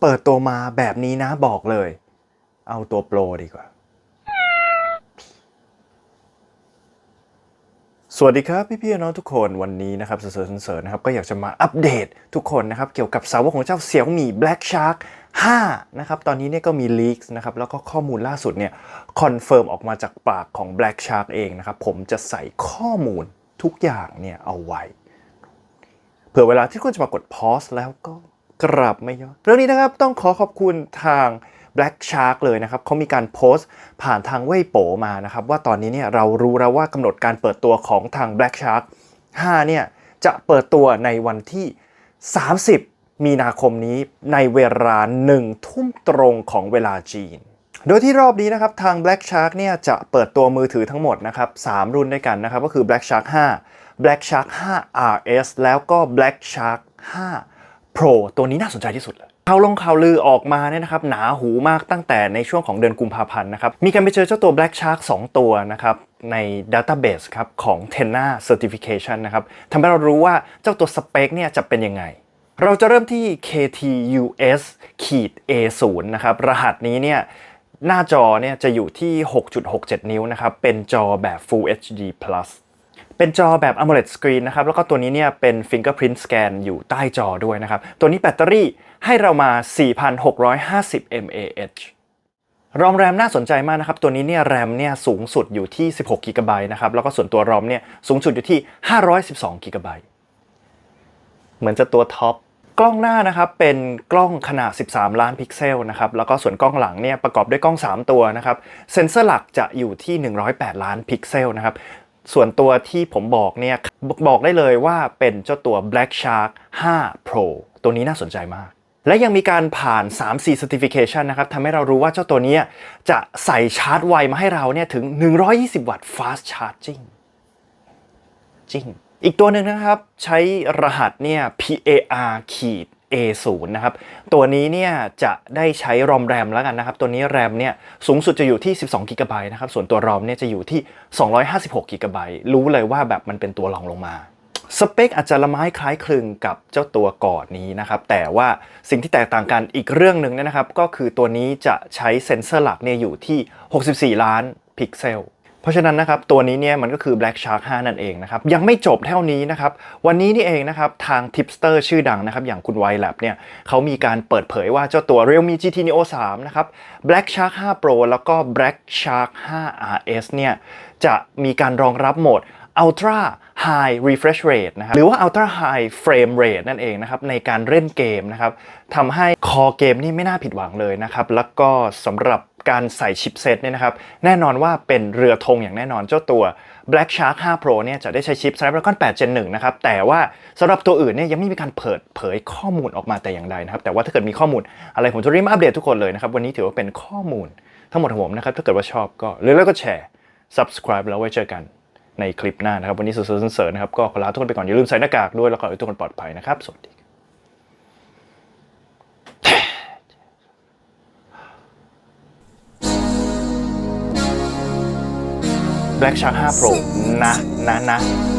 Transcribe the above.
เปิดตัวมาแบบนี้นะบอกเลย เอาตัวโปรดีกว่า สวัสดีครับพี่พี่น้องทุกคนวันนี้นะครับเสริร์เสริร์นะครับก็อยากจะมาอัปเดตทุกคนนะครับเกี่ยวกับสาวกของเจ้าเสี่ยวหมี่ Black Shark 5นะครับตอนนี้เนี่ยก็มีลีกนะครับแล้วก็ข้อมูลล่าสุดเนี่ยคอนเฟิร์มออกมาจากปากของ Black Shark เองนะครับผมจะใส่ข้อมูลทุกอย่างเนี่ยเอาไว้ เผื่อเวลาที่คุณจะมากดพอสแล้วก็ กลับไม่ย้อเรื่องนี้นะครับต้องขอขอบคุณทาง Black Shark เลยนะครับเขามีการโพสต์ผ่านทางเว่ยโปมานะครับว่าตอนนี้เนี่ยเรารู้แล้วว่ากำหนดการเปิดตัวของทาง Black Shark 5เนี่ยจะเปิดตัวในวันที่ 30 มีนาคมนี้ในเวลา1ทุ่มตรงของเวลาจีน โดยที่รอบนี้นะครับทาง Black Shark เนี่ยจะเปิดตัวมือถือทั้งหมดนะครับ3รุ่นด้วยกันนะครับก็คือ Black Shark 5 Black Shark 5 RS แล้วก็ Black Shark 5 Pro ตัวนี้น่าสนใจที่สุดเลยข่าวลงข่าวลือออกมาเนี่ยนะครับหนาหูมากตั้งแต่ในช่วงของเดือนกุมภาพันธ์นะครับมีการไปเจอเจ้าตัว Black Shark 2 ตัวนะครับใน Database ครับของ Tenna Certification นะครับทำให้เรารู้ว่าเจ้าตัวสเปคเนี่ยจะเป็นยังไง เราจะเริ่มที่ KTUS ขีด A0 นะครับรหัสนี้เนี่ยหน้าจอเนี่ยจะอยู่ที่ 6.67 นิ้วนะครับเป็นจอแบบ Full HD Plus เป็นจอแบบ AMOLED Screen นะครับ แล้วก็ตัวนี้เนี่ยเป็น Fingerprint Scan อยู่ใต้จอด้วยนะครับ ตัวนี้แบตเตอรี่ให้เรามา 4,650 mAh รอมแรมน่าสนใจมากนะครับ ตัวนี้เนี่ยแรมเนี่ยสูงสุดอยู่ที่ 16 g b นะครับ แล้วก็ส่วนตัวรอมเนี่ยสูงสุดอยู่ที่ 512 g b เหมือนจะตัวท็อปกล้องหน้านะครับเป็นกล้องขนาด 13 ล้านพิกเซลนะครับแล้วก็ส่วนกล้องหลังเนี่ยประกอบด้วยกล้อง 3 ตัวนะครับเซนเซอร์หลักจะอยู่ที่ 108 ล้านพิกเซลนะครับ ส่วนตัวที่ผมบอกเนี่ยบอกได้เลยว่าเป็นเจ้าตัว Black Shark 5 Pro ตัวนี้น่าสนใจมาก และยังมีการผ่าน 3C Certification นะครับทำให้เรารู้ว่าเจ้าตัวนี้จะใส่ชาร์จไวมาให้เราเนี่ยถึง 120 วัตต์ fast charging จริง อีกตัวหนึ่งนะครับใช้รหัสเนี่ย PAR ขีด A0 นะครับ ตัวนี้เนี่ยจะได้ใช้รอมแรมแล้วกันนะครับ ตัวนี้แรมเนี่ยสูงสุดจะอยู่ที่ 12 g b นะครับ ส่วนตัวรอมเนี่ยจะอยู่ที่ 256 g b รู้เลยว่าแบบมันเป็นตัวรองลงมา สเปคอาจจะละไม้คล้ายคลึงกับเจ้าตัวก่อนนี้นะครับ แต่ว่าสิ่งที่แตกต่างกันอีกเรื่องหนึ่งเนยนะครับ ก็คือตัวนี้จะใช้เซ็นเซอร์หลักเนี่ยอยู่ที่ 64 ล้านพิกเซล เพราะฉะนั้นนะครับตัวนี้เนี่ยมันก็คือ Black Shark 5 นั่นเองนะครับยังไม่จบเท่านี้นะครับวันนี้นี่เองนะครับทางทิปสเตอร์ชื่อดังนะครับอย่างคุณไวแลบเนี่ยเขามีการเปิดเผยว่าเจ้าตัว Realme GT Neo 3 นะครับ Black Shark 5 Pro แล้วก็ Black Shark 5 RS เนี่ยจะมีการรองรับโหมด Ultra High Refresh Rate นะครับหรือว่า Ultra High Frame Rate นั่นเองนะครับในการเล่นเกมนะครับทำให้คอเกมนี่ไม่น่าผิดหวังเลยนะครับแล้วก็สำหรับการใส่ชิปเซตเนี่ยนะครับแน่นอนว่าเป็นเรือธงอย่างแน่นอนเจ้าตัว Black Shark 5 Pro เนี่ยจะได้ใช้ชิป Snapdragon 8 Gen 1นะครับแต่ว่าสำหรับตัวอื่นเนี่ยยังไม่มีการเปิดเผยข้อมูลออกมาแต่อย่างใดนะครับแต่ว่าถ้าเกิดมีข้อมูลอะไรผมจะรีบอัปเดตทุกคนเลยนะครับวันนี้ถือว่าเป็นข้อมูลทั้งหมดของผมนะครับถ้าเกิดว่าชอบก็เลยแล้วก็แชร์ subscribe แล้วไว้เจอกัน ในคลิปหน้านะครับ วันนี้สริร์เสริญนะครับ ก็ขอลาทุกคนไปก่อนอย่าลืมใส่หน้ากากด้วยแล้วก็ขอให้ทุกคนปลอดภัยนะครับ สวัสดี Black Shark 5 Pro นะนะนะ